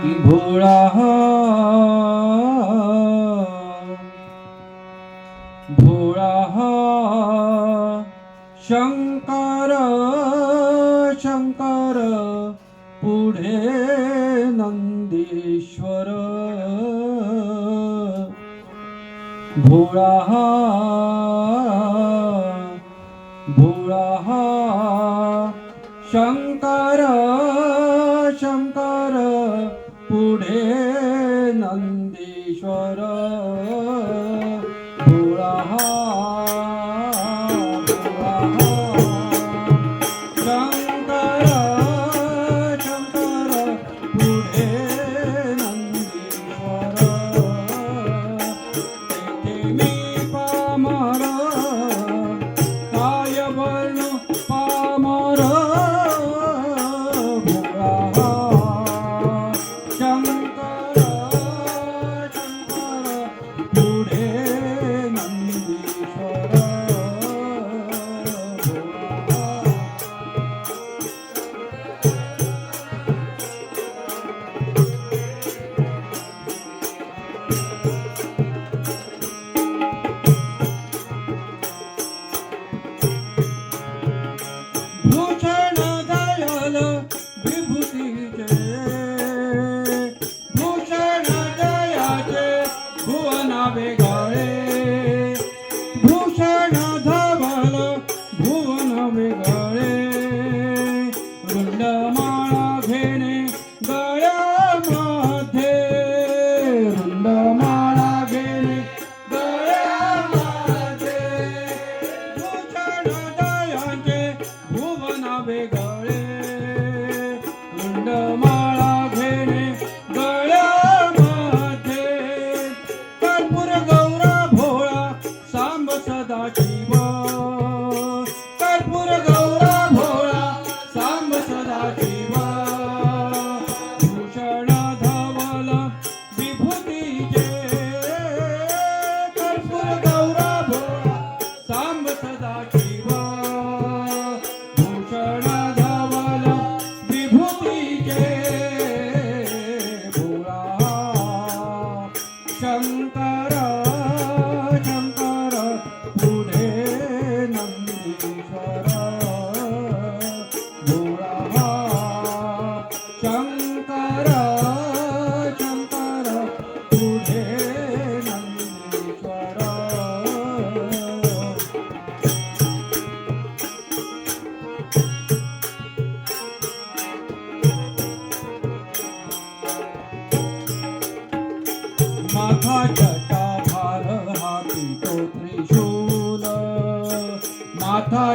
কি ভোড়া ভোড়া শঙ্কর শঙ্কর পুঢ়ে নন্দীশ্বর। ভোড়া ভোড়া শঙ্কর 哦 कृष्ण धवल भुवन में गा जटा भार हाती तो त्रिशूल. नाथा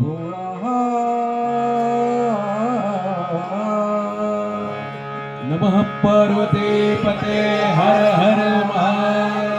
भोळा नमः पार्वते पते हर हर महादेव